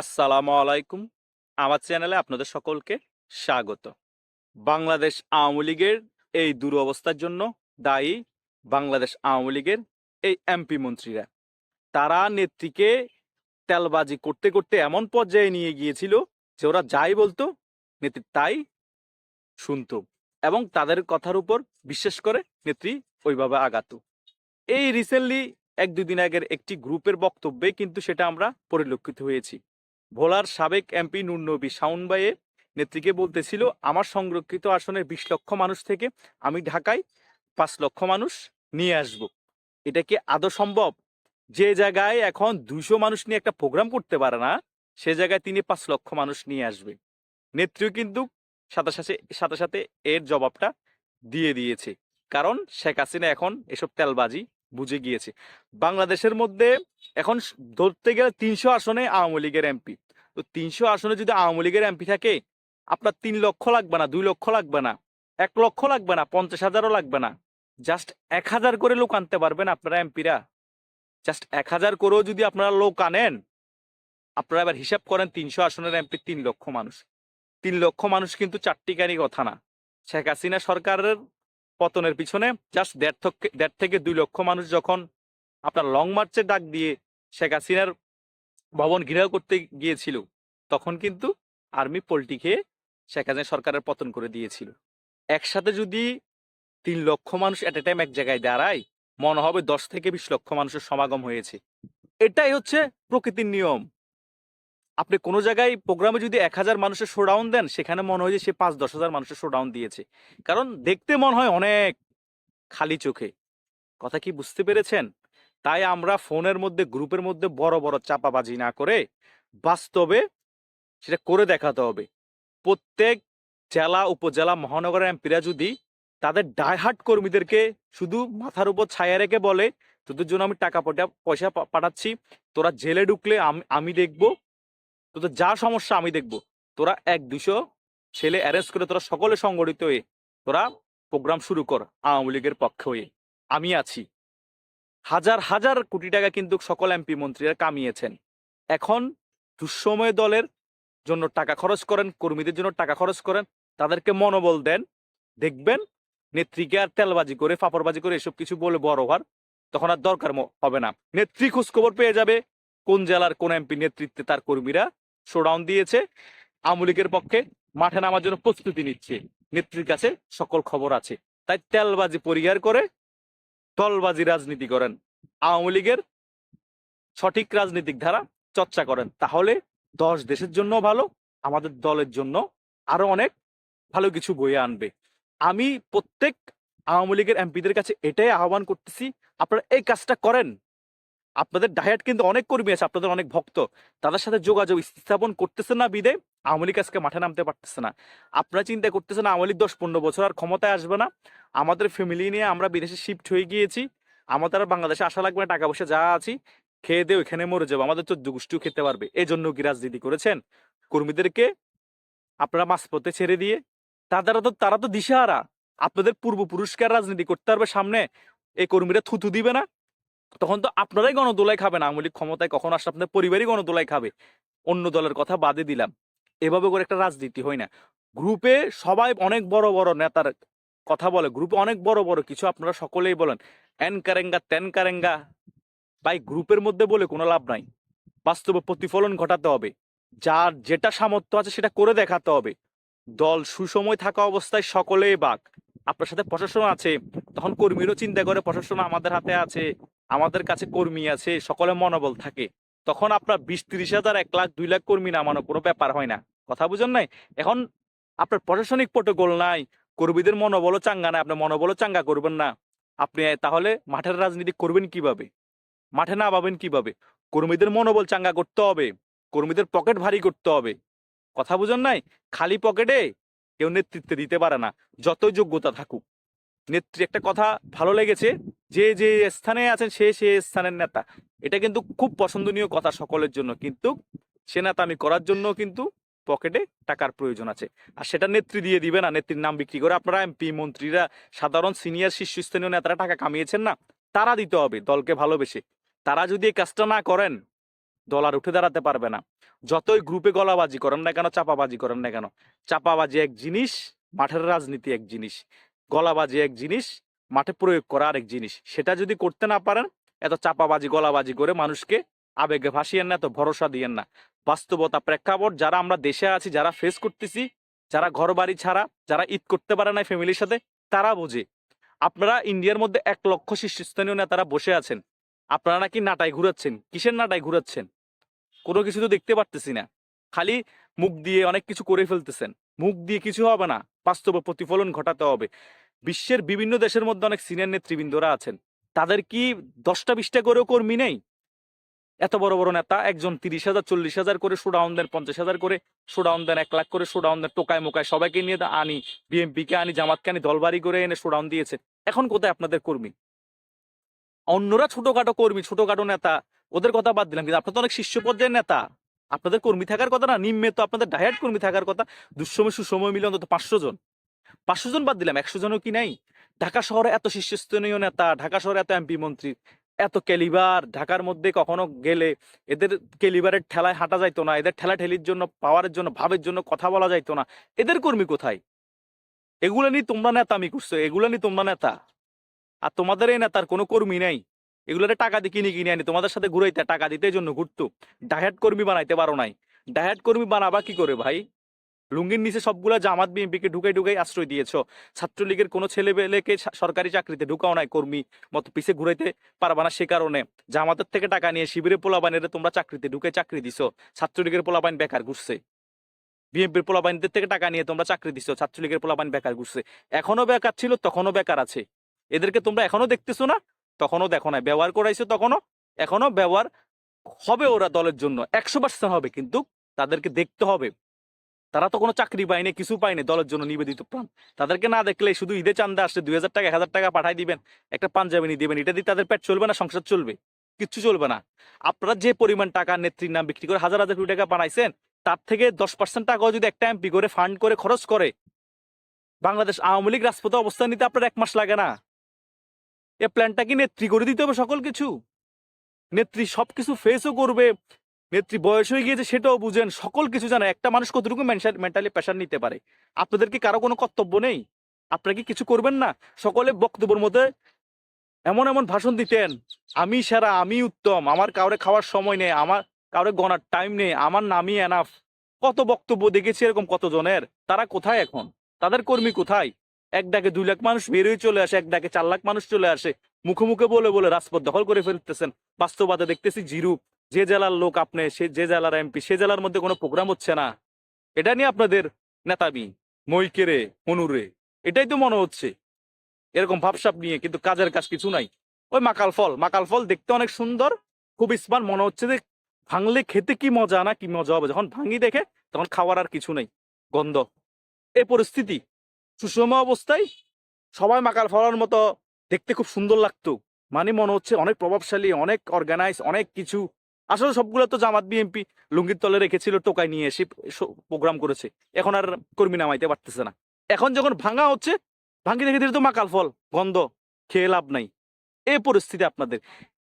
আসসালামু আলাইকুম। আমার চ্যানেলে আপনাদের সকলকে স্বাগত। বাংলাদেশ আওয়ামী লীগের এই দুরবস্থার জন্য দায়ী বাংলাদেশ আওয়ামী লীগের এই এমপি মন্ত্রীরা। তারা নেত্রীকে তেলবাজি করতে করতে এমন পর্যায়ে নিয়ে গিয়েছিল যে ওরা যাই বলতো, নেত্রী তাই শুনত এবং তাদের কথার উপর বিশ্বাস করে নেত্রী ওইভাবে আগাতো। এই রিসেন্টলি এক দুদিন আগের একটি গ্রুপের বক্তব্যে কিন্তু সেটা আমরা পরিলক্ষিত হয়েছি। ভোলার সাবেক এমপি নুরনবী শাউনবাইয়ে নেত্রীকে বলতেছিল, আমার সংরক্ষিত আসনের বিশ লক্ষ মানুষ থেকে আমি ঢাকায় পাঁচ লক্ষ মানুষ নিয়ে আসব। এটা কি আদৌ সম্ভব? যে জায়গায় এখন দুইশো মানুষ নিয়ে একটা প্রোগ্রাম করতে পারে না, সে জায়গায় তিনি পাঁচ লক্ষ মানুষ নিয়ে আসবে। নেত্রীও কিন্তু সাথে সাথে সাথে সাথে এর জবাবটা দিয়ে দিয়েছে। কারণ শেখ হাসিনা এখন এসব তেলবাজি বুঝে গিয়েছে। বাংলাদেশের মধ্যে এখন ধরতে গেলে তিনশো আসনে আওয়ামী লীগের এমপি। তো তিনশো আসনে যদি আওয়ামী লীগের এমপি থাকে, আপনার তিন লক্ষ লাগবে না, দুই লক্ষ লাগবে না, এক লক্ষ লাগবে না, পঞ্চাশ হাজারও লাগবে না। জাস্ট এক হাজার করে লোক আনতে পারবেন আপনারা এমপিরা। জাস্ট এক হাজার করেও যদি আপনারা লোক আনেন, আপনারা এবার হিসাব করেন তিনশো আসনের এমপি তিন লক্ষ মানুষ। তিন লক্ষ মানুষ কিন্তু চারটিকারই কথা না। শেখ হাসিনা সরকারের পতনের পিছনে জাস্ট দেড় দেড় থেকে দুই লক্ষ মানুষ যখন আপনার লং মার্চের ডাক দিয়ে শেখ হাসিনার ভবন ঘেরাও করতে গিয়েছিল, তখন কিন্তু আর্মি পোল্টি খেয়ে শেখ হাসিনা সরকারের পতন করে দিয়েছিল। একসাথে যদি তিন লক্ষ মানুষ এট এ টাইম এক জায়গায় দাঁড়ায়, মনে হবে দশ থেকে বিশ লক্ষ মানুষের সমাগম হয়েছে। এটাই হচ্ছে প্রকৃতির নিয়ম। আপনি কোনো জায়গায় প্রোগ্রামে যদি এক হাজার মানুষের শোডাউন দেন, সেখানে মনে হয় যে সে পাঁচ, দশ হাজার মানুষের শোডাউন দিয়েছে। কারণ দেখতে মনে হয় অনেক খালি চোখে। কথা কি বুঝতে পেরেছেন? তাই আমরা ফোনের মধ্যে, গ্রুপের মধ্যে বড় বড় চাপাবাজি না করে বাস্তবে সেটা করে দেখাতে হবে। প্রত্যেক জেলা, উপজেলা, মহানগরের এমপিরা যদি তাদের ডাইহার্ট কর্মীদেরকে শুধু মাথার উপর ছায়া রেখে বলে, তোদের জন্য আমি টাকা পয়সা পাঠাচ্ছি, তোরা জেলে ঢুকলে আমি দেখব তোদের যা সমস্যা আমি দেখব। তোরা এক দুশো ছেলে অ্যারেস্ট করে তোরা সকলে সংগঠিত হয়ে তোরা প্রোগ্রাম শুরু কর আওয়ামী লীগের পক্ষে হয়ে। আমি আছি। হাজার হাজার কোটি টাকা কিন্তু সকল এমপি মন্ত্রীরা কামিয়েছেন। এখন দুঃসময় দলের জন্য টাকা খরচ করেন, কর্মীদের জন্য টাকা খরচ করেন, তাদেরকে মনোবল দেন। দেখবেন নেত্রীকে আর তেলবাজি করে, ফাপড়বাজি করে এসব কিছু বলে বড় হওয়ার তখন আর দরকার হবে না। নেত্রী খোঁজখবর পেয়ে যাবে কোন জেলার কোন এমপি নেতৃত্বে তার কর্মীরা। শোডাউন দিয়েছে। আওয়ামী লীগের পক্ষে মাঠে নামার জন্য প্রস্তুতি নিচ্ছে। নেত্রীর কাছে সকল খবর আছে। তাই তেলবাজি পরিহার করে দলবাজি রাজনীতি করেন। আওয়ামী লীগের সঠিক রাজনৈতিক ধারা চর্চা করেন। তাহলে দশ দেশের জন্য ভালো, আমাদের দলের জন্য আরও অনেক ভালো কিছু বয়ে আনবে। আমি প্রত্যেক আওয়ামী লীগের এমপিদের কাছে এটাই আহ্বান করতেছি, আপনারা এই কাজটা করেন। আপনাদের ডায়েট কিন্তু অনেক কর্মী আছে, আপনাদের অনেক ভক্ত। তাদের সাথে যোগাযোগ স্থাপন করতেছে না বিদে, আওয়ামী লীগ আজকে মাঠে নামতে পারতেছে না। আপনারা চিন্তা করতেছেন আওয়ামী লীগ দশ পনেরো বছর আর ক্ষমতায় আসবে না। আমাদের ফ্যামিলি নিয়ে আমরা বিদেশে শিফট হয়ে গিয়েছি। আমাদের আর বাংলাদেশে আসা লাগবে না, টাকা পয়সা যা আছি খেয়ে দিয়ে ওইখানে মরে যাব। আমাদের চোদ্দ গোষ্ঠীও খেতে পারবে। এই জন্য কি রাজনীতি করেছেন? কর্মীদেরকে আপনারা মাঝপথে ছেড়ে দিয়ে তারা তো তারা তো দিশাহারা। আপনাদের পূর্বপুরুষকে রাজনীতি করতে পারবে সামনে, এই কর্মীরা থুতু দিবে না। তখন তো আপনারাই গণদোলাই খাবেন। আওয়ামী লীগ ক্ষমতায় কখন আসলে আপনাদের পরিবারই গণদোলাই খাবে। অন্য দলের কথা বাদে দিলাম। এভাবে করে একটা রাজনীতি, হয় না? গ্রুপে সবাই অনেক বড় বড় নেতার কথা বলে। গ্রুপে অনেক বড় বড় কিছু আপনারা সকলেই বলেন। এন কারেঙ্গা, তেন কারেঙ্গা। ভাই, গ্রুপের মধ্যে বলে কোনো লাভ নাই। বাস্তবে প্রতিফলন ঘটাতে হবে। যার যেটা সামর্থ্য আছে সেটা করে দেখাতে হবে। দল সুসময় থাকা অবস্থায় সকলেই বাক। আপনার সাথে প্রশাসন আছে। তখন কর্মীরও চিন্তা করে প্রশাসন আমাদের হাতে আছে। আমাদের কাছে কর্মী আছে, সকলে মনোবল থাকে, তখন আপনার বিশ তিরিশ হাজার, এক লাখ, দুই লাখ কর্মী নামানো কোনো ব্যাপার হয় না। কথা বুঝেন নাই? এখন আপনার প্রশাসনিক প্রোটোকল নাই, কর্মীদের মনোবলও চাঙ্গা নাই, আপনি মনোবলও চাঙ্গা করবেন না। আপনি তাহলে মাঠের রাজনীতি করবেন কীভাবে? মাঠে না পাবেন কীভাবে? কর্মীদের মনোবল চাঙ্গা করতে হবে, কর্মীদের পকেট ভারী করতে হবে। কথা বুঝেন নাই? খালি পকেটে কেউ নেতৃত্বে দিতে পারে না, যতই যোগ্যতা থাকুক। নেত্রী একটা কথা ভালো লেগেছে, যে যে স্থানে আছেন সে সে স্থানের নেতা। এটা কিন্তু খুব পছন্দনীয় কথা সকলের জন্য, কিন্তু সে নেতা আমি করার জন্য কিন্তু পকেটে টাকার প্রয়োজন আছে। আর সেটা নেত্রী দিয়ে দিবে না, নেত্রীর নাম বিক্রি করে আপনারা এমপি, মন্ত্রীরা, সাধারণ সিনিয়র শীর্ষস্থানীয় নেতারা টাকা কামিয়েছেন না, তারা দিতে হবে দলকে ভালোবেসে। তারা যদি এই কাজটা না করেন, দল আর উঠে দাঁড়াতে পারবে না। যতই গ্রুপে গলাবাজি করেন না কেন, চাপাবাজি করেন না কেন, চাপাবাজি এক জিনিস, মাঠের রাজনীতি এক জিনিস। গলাবাজি এক জিনিস, মাঠে প্রয়োগ করা আরেক জিনিস। সেটা যদি করতে না পারেন, এত চাপাবাজি, গলাবাজি করে মানুষকে আবেগে ভাসিয়েন না, এত ভরসা দিয়েন না। বাস্তবতা প্রেক্ষাপট, যারা আমরা দেশে আছি, যারা ফেস করতেছি, যারা ঘর বাড়ি ছাড়া, যারা ঈদ করতে পারে না ফ্যামিলির সাথে, তারা বোঝে। আপনারা ইন্ডিয়ার মধ্যে এক লক্ষ শীর্ষস্থানীয় নেতারা বসে আছেন। আপনারা নাকি নাটাই ঘুরাচ্ছেন? কিসের নাটাই ঘুরাচ্ছেন? কোনো কিছু তো দেখতে পারতেছি না। খালি মুখ দিয়ে অনেক কিছু করে ফেলতেছেন। মুখ দিয়ে কিছু হবে না। বাস্তবে প্রতিফলন ঘটাতে হবে। বিশ্বের বিভিন্ন দেশের মধ্যে অনেক সিনিয়র নেতৃবৃন্দরা আছেন। তাদের কি দশটা বিশটা করেও কর্মী নেই? এত বড় বড় নেতা, একজন তিরিশ হাজার, চল্লিশ হাজার করে শোডাউন দেন, পঞ্চাশ হাজার করে শোডাউন দেন, এক লাখ করে শোডাউন দেন, টোকায় মোকায় সবাইকে নিয়ে আনি বিএমপি কে আনি, জামাতকে আনি, দলবাড়ি করে এনে শোডাউন দিয়েছে। এখন কোথায় আপনাদের কর্মী? অন্যরা ছোটখাটো কর্মী, ছোটখাটো নেতা, ওদের কথা বাদ দিলাম, কিন্তু আপনার তো অনেক শীর্ষ পর্যায়ের নেতা। আপনাদের কর্মী থাকার কথা না, নিম্নে তো আপনাদের ডায়াট কর্মী থাকার কথা, দুঃসময় সুসময় মিলে অন্তত পাঁচশো জন। পাঁচশো জন বাদ দিলাম, একশো জনও কি নাই? ঢাকা শহরে এত শীর্ষস্থানীয় নেতা, ঢাকা শহরে এত এমপি মন্ত্রী, এত ক্যালিবার ঢাকার মধ্যে কখনো গেলে এদের ক্যালিবারের ঠেলায় হাঁটা যাইতো না, এদের ঠেলা ঠেলির জন্য পাওয়ারের জন্য, ভাবের জন্য কথা বলা যাইতো না। এদের কর্মী কোথায়? এগুলো নিয়ে তোমরা নেতা আমি করছ, এগুলো নিয়ে তোমরা নেতা। আর তোমাদের এই নেতার কোনো কর্মী নাই। এগুলোরে টাকা দিয়ে কিনে কিনে আনি, তোমাদের সাথে ঘুরাইতে, টাকা দিতে জন্য ঘুরতো। ডায়েট কর্মী বানাইতে পারো নাই। ডায়েট কর্মী বানাবা কি করে ভাই? লুঙ্গির নিচে সবগুলো জামাত বিএনপিকে ঢুকাই ঢুকাই আশ্রয় দিয়েছ। ছাত্রলীগের কোনো ছেলে পেলেকে সরকারি চাকরিতে ঢুকাও নাই কর্মী মতো পিছে ঘুরাইতে পারবা না সে কারণে। জামাতের থেকে টাকা নিয়ে শিবিরের পোলাবাইনের তোমরা চাকরিতে ঢুকে চাকরি দিছো। ছাত্রলীগের পোলাবাইন বেকার ঘুরছে। বিএনপির পোলাবাইনদের থেকে টাকা নিয়ে তোমরা চাকরি দিছো। ছাত্রলীগের পোলাবাইন বেকার ঘুরছে। এখনও বেকার ছিল তখনও বেকার আছে। এদেরকে তোমরা এখনও দেখতেছো না? তখনও দেখো না ব্যবহার করাইছো তখনও এখনও ব্যবহার হবে ওরা দলের জন্য। একশো পার্সেন্ট হবে কিন্তু তাদেরকে দেখতে হবে। তারা তো কোনো চাকরি পায়নি, কিছু পায়নি, দলের জন্য নিবেদিত প্রাণ। তাদেরকে না দেখলে শুধু ঈদে চান্দা আসছে দুই হাজার টাকা হাজার টাকা পাঠাই দিবেন, একটা পাঞ্জাবি নিয়ে দিবেন, এটা দিয়ে তাদের পেট চলবে না, সংসার চলবে? কিচ্ছু চলবে না। আপনারা যে পরিমাণ টাকা নেত্রীর নাম বিক্রি করে হাজার হাজার কোটি টাকা বানাইছেন, তার থেকে দশ পার্সেন্ট টাকাও যদি একটা এমপি করে ফান্ড করে, খরচ করে, বাংলাদেশ আওয়ামী লীগ রাজপথে অবস্থান নিতে আপনার এক মাস লাগে না। এ প্ল্যানটা কি নেত্রী করে দিতে হবে সকল কিছু? নেত্রী সবকিছু ফেসও করবে নেত্রী বয়স হয়ে গিয়েছে, সেটাও বুঝেন। সকল কিছু জানে। একটা মানুষ কতটুকু মেন্টালি প্রেশার নিতে পারে। আপনাদের কি কারও কোনো কর্তব্য নেই? আপনারা কি কিছু করবেন না? সকলে বক্তব্যের মধ্যে এমন এমন ভাষণ দিতেন, আমি সেরা, আমি উত্তম, আমার কাউরে খাওয়ার সময় নেই, আমার কাউরে গনার টাইম নেই, আমার নামই এনাফ কত বক্তব্য দেখেছি এরকম কতজনের? তারা কোথায় এখন? তাদের কর্মী কোথায়? এক ডাকে দুই লাখ মানুষ বেরোয় চলে আসে, এক ডাকে চার লাখ মানুষ চলে আসে। মুখে মুখে বলে বলে রাজপথ দখল করে ফেলতেছেন। বাস্তবতা দেখতেছি জিরু যে জেলার লোক আপনি, সে, যে জেলার এমপি, সে জেলার মধ্যে কোনো প্রোগ্রাম হচ্ছে না। এটা নিয়ে আপনাদের নেতাবি মইকেরে, মনুরে, এটাই তো মনে হচ্ছে। এরকম ভাবসাপ নিয়ে কিন্তু কাজের কাজ কিছু নাই। ওই মাকাল ফল মাকাল ফল দেখতে অনেক সুন্দর, খুব স্মার্ট মনে হচ্ছে যে ভাঙলে খেতে কি মজা না কি মজা হবে? যখন ভাঙি দেখে, তখন খাওয়ার আর কিছু নেই, গন্ধ। এই পরিস্থিতি, সুষম অবস্থায় সবাই মাকাল ফলার মতো দেখতে খুব সুন্দর লাগতো। মানে মনে হচ্ছে অনেক প্রভাবশালী, অনেক অর্গানাইজ অনেক কিছু আসলে সবগুলো তো জামাত বিএমপি লুঙ্গির তলে রেখেছিল টোকাই নিয়ে এসে প্রোগ্রাম করেছে। এখন আর কর্মী নামাইতে পারতেছে না। এখন যখন ভাঙা হচ্ছে ভাঙ্গি দেখে দিলে তো মাকাল ফল, গন্ধ, খেয়ে লাভ নাই। এই পরিস্থিতি আপনাদের।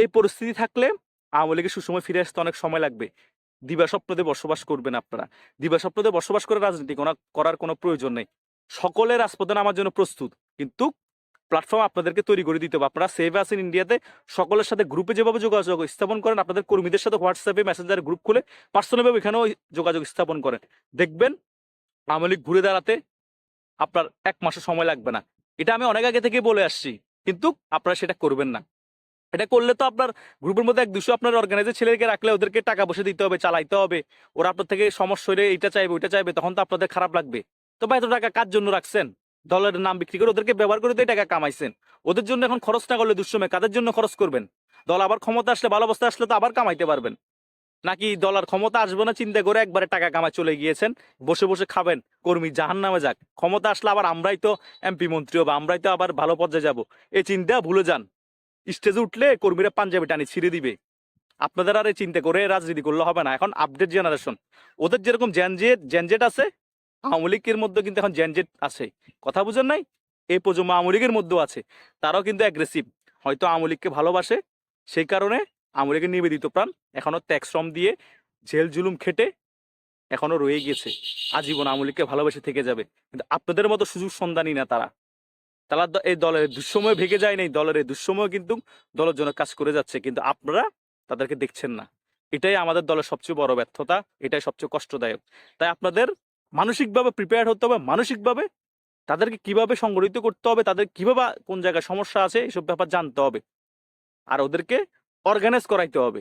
এই পরিস্থিতি থাকলে আওয়ামী লীগের সুসময় ফিরে আসতে অনেক সময় লাগবে। দিবা স্বপ্নতে বসবাস করবেন আপনারা। দিবা স্বপ্নতে বসবাস করে রাজনীতি করার কোনো প্রয়োজন নেই। সকলের রাজপথে নামার জন্য প্রস্তুত। কিন্তু প্ল্যাটফর্ম আপনাদেরকে তৈরি করে দিতে হবে। আপনারা সেভ আছেন ইন্ডিয়াতে সকলের সাথে গ্রুপে যেভাবে যোগাযোগ স্থাপন করেন, আপনাদের কর্মীদের সাথে হোয়াটসঅ্যাপে মেসেঞ্জার গ্রুপ খুলে পার্সোনাল ভাবে এখানেও যোগাযোগ স্থাপন করেন। দেখবেন, আওয়ামী লীগ ঘুরে দাঁড়াতে আপনার এক মাসও সময় লাগবে না। এটা আমি অনেক আগে থেকে বলে আসছি, কিন্তু আপনারা সেটা করবেন না। এটা করলে তো আপনার গ্রুপের মধ্যে এক দুশো আপনার অর্গানাইজের ছেলেকে রাখলে ওদেরকে টাকা বসে দিতে হবে, চালাইতে হবে। ওরা আপনার থেকে সমস্যা এটা চাইবে, ওইটা চাইবে, তখন তো আপনাদের খারাপ লাগবে। তো ভাই, এত টাকা কার জন্য রাখছেন? দলের নাম বিক্রি করে ওদেরকে ব্যবহার করে দিয়ে টাকা কামাইছেন। ওদের জন্য এখন খরচ না করলে দুঃসময় কাদের জন্য খরচ করবেন? দল আবার ক্ষমতা আসলে, ভালো অবস্থা আসলে তো আবার কামাইতে পারবেন। নাকি দলার ক্ষমতা আসবে না, চিন্তা করে একবারে টাকা কামায় চলে গিয়েছেন, বসে বসে খাবেন, কর্মী জাহান নামে যাক। ক্ষমতা আসলে আবার আমরাই তো এমপি মন্ত্রী হব, আমরাই তো আবার ভালো পর্যায়ে যাব। এই চিন্তা ভুলে যান। স্টেজে উঠলে কর্মীরা পাঞ্জাবি টানি ছিঁড়ে দিবে। আপনাদের আর এই চিন্তা করে রাজনীতি করলে হবে না। এখন আপডেট জেনারেশন ওদের যেরকম জেনজেট জেনজেট আছে আওয়ামী লীগের মধ্যে কিন্তু এখন জেনজেট আছে। কথা বুঝেন নাই? এই প্রজন্ম আওয়ামী লীগের মধ্যেও আছে। তারাও কিন্তু অ্যাগ্রেসিভ হয়তো আওয়ামী লীগকে ভালোবাসে, সেই কারণে আওয়ামী লীগের নিবেদিত প্রাণ এখনও ত্যাগ শ্রম দিয়ে জেল জুলুম খেটে এখনও রয়ে গেছে আজীবন আওয়ামী লীগকে ভালোবেসে থেকে যাবে। কিন্তু আপনাদের মতো সুযোগ সন্ধানী না তারা। তারা এই দলের দুঃসময় ভেঙে যায় নাই, দলের এই দুঃসময় কিন্তু দলের জন্য কাজ করে যাচ্ছে। কিন্তু আপনারা তাদেরকে দেখছেন না। এটাই আমাদের দলের সবচেয়ে বড় ব্যর্থতা, এটাই সবচেয়ে কষ্টদায়ক। তাই আপনাদের মানসিকভাবে প্রিপেয়ার হতে হবে, মানসিকভাবে তাদেরকে কীভাবে সংগঠিত করতে হবে, তাদের কীভাবে কোন জায়গায় সমস্যা আছে, এসব ব্যাপার জানতে হবে। আর ওদেরকে অর্গানাইজ করাইতে হবে।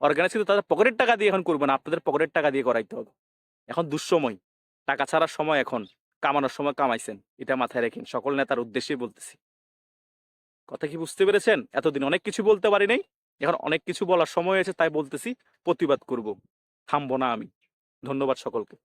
অর্গানাইজ কিন্তু তাদের পকেটের টাকা দিয়ে এখন করবে না, আপনাদের পকেটের টাকা দিয়ে করাইতে হবে। এখন দুঃসময়, টাকা ছাড়ার সময় এখন, কামানোর সময় কামাইছেন, এটা মাথায় রেখেন, সকল নেতার উদ্দেশ্যেই বলতেছি। কথা কি বুঝতে পেরেছেন? এতদিন অনেক কিছু বলতে পারি নাই, এখন অনেক কিছু বলার সময় হয়েছে, তাই বলতেছি, প্রতিবাদ করব। থামবো না আমি। ধন্যবাদ সকলকে।